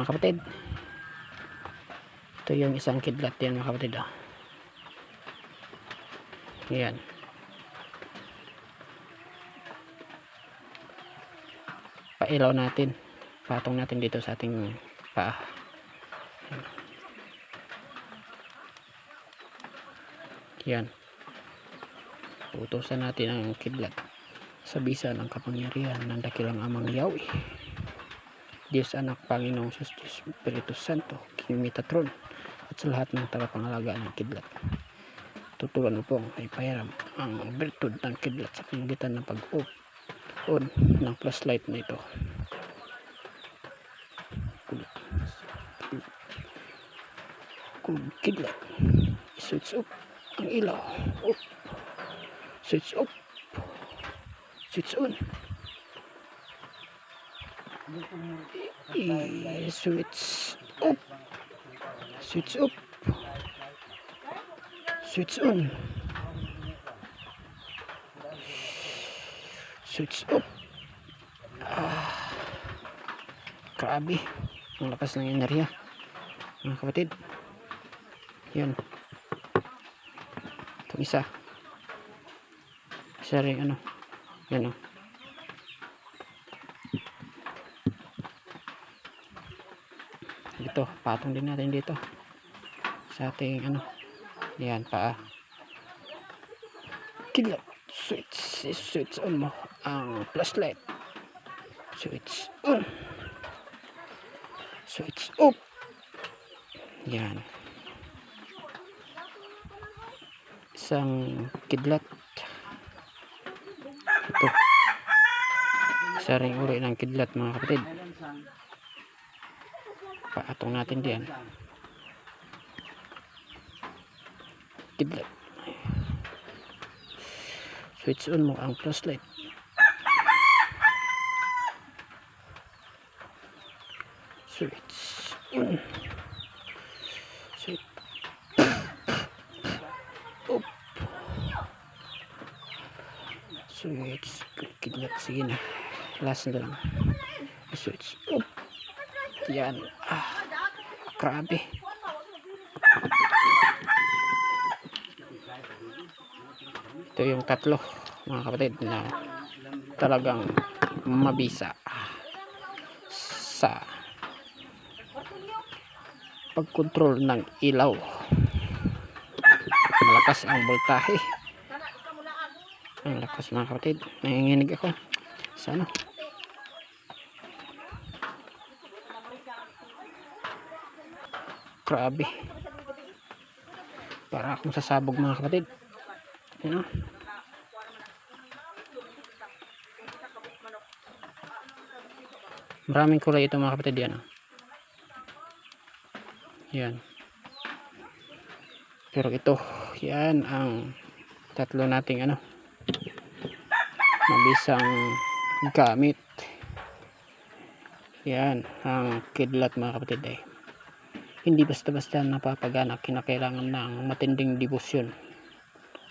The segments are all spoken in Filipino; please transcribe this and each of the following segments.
mga kapatid. Ito yung isang kidlat yan mga kapatid ah. yan pailaw natin. Patong natin dito sa ating paa. Yan utusan natin ang kidlat sa bisa ng kapangyarihan ng dakilang amang Yahweh Diyos anak Panginoong Sus Diyos Espiritu Santo Kimitatron at sa lahat ng tagapangalaga ng kidlat. Tutulan mo pong ay payaram ang bertud ng kidlat sa pamagitan ng pag-up on ng flashlight na ito. Kung kidlat switch up ang ilaw. Up switch up switch on I switch up. Switch up. Switch on. Switch up. Ah, grabe. Ang lakas ng enerhiya mga kapatid. Yun. Itong isa. Isa rin ano. Yan o dito patong din natin dito. Sa ating ano yan paa. Kidlat switch switch on mo ang flashlight. Switch on. Switch up yan. Isang kidlat. Ito. Isa ring uri ng kidlat mga kapatid paatong natin diyan. Kidlat switch on mo ang flashlight. Switch on. Switch. Up switch. Kidlat sige na. Last na lang. Switch. Up yan. Ah grabe. Ito yung tatlo mga kapatid na talagang mabisa sa pagkontrol ng ilaw. Malakas ang voltahe. Ang lakas mga kapatid. Nanginginig ako. Sa grabe. Para akong sasabog mga kapatid. Ano maraming kulay ito mga kapatid. Yan oh. yan pero ito yan ang tatlo nating ano mabisang gamit. Yan ang kidlat mga kapatid eh hindi basta-basta napapagana. Kinakailangan ng matinding debosyon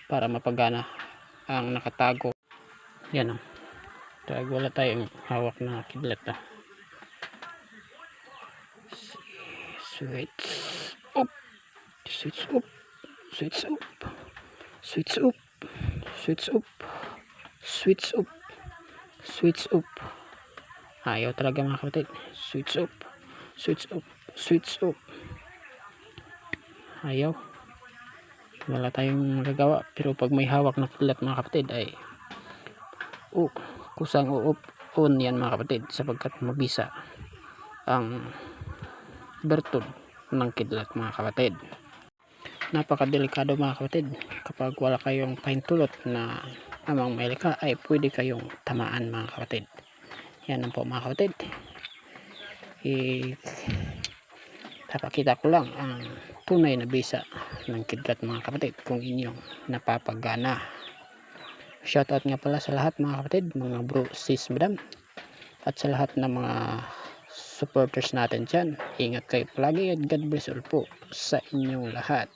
para mapagana ang nakatago. Yan o Tag, wala tayong hawak na kidlat ah. switch up switch up switch up switch up switch up switch up switch up ayaw talaga mga kapatid. Switch up switch up switch up ayaw. Wala tayong magagawa. Pero pag may hawak na kidlat mga kapatid ay oh, kusang uup on yan mga kapatid sapagkat mabisa ang bertud ng kidlat mga kapatid. Napakadelikado mga kapatid. Kapag wala kayong paintulot na amang mailika ay pwede kayong tamaan mga kapatid. Yan ang po mga kapatid. Eh, papakita ko lang ang tunay na bisa ng kidlat mga kapatid kung inyong napapagana. Shoutout nga pala sa lahat mga kapatid mga bro sis madam at sa lahat ng mga supporters natin dyan. Ingat kayo palagi at God bless all po sa inyong lahat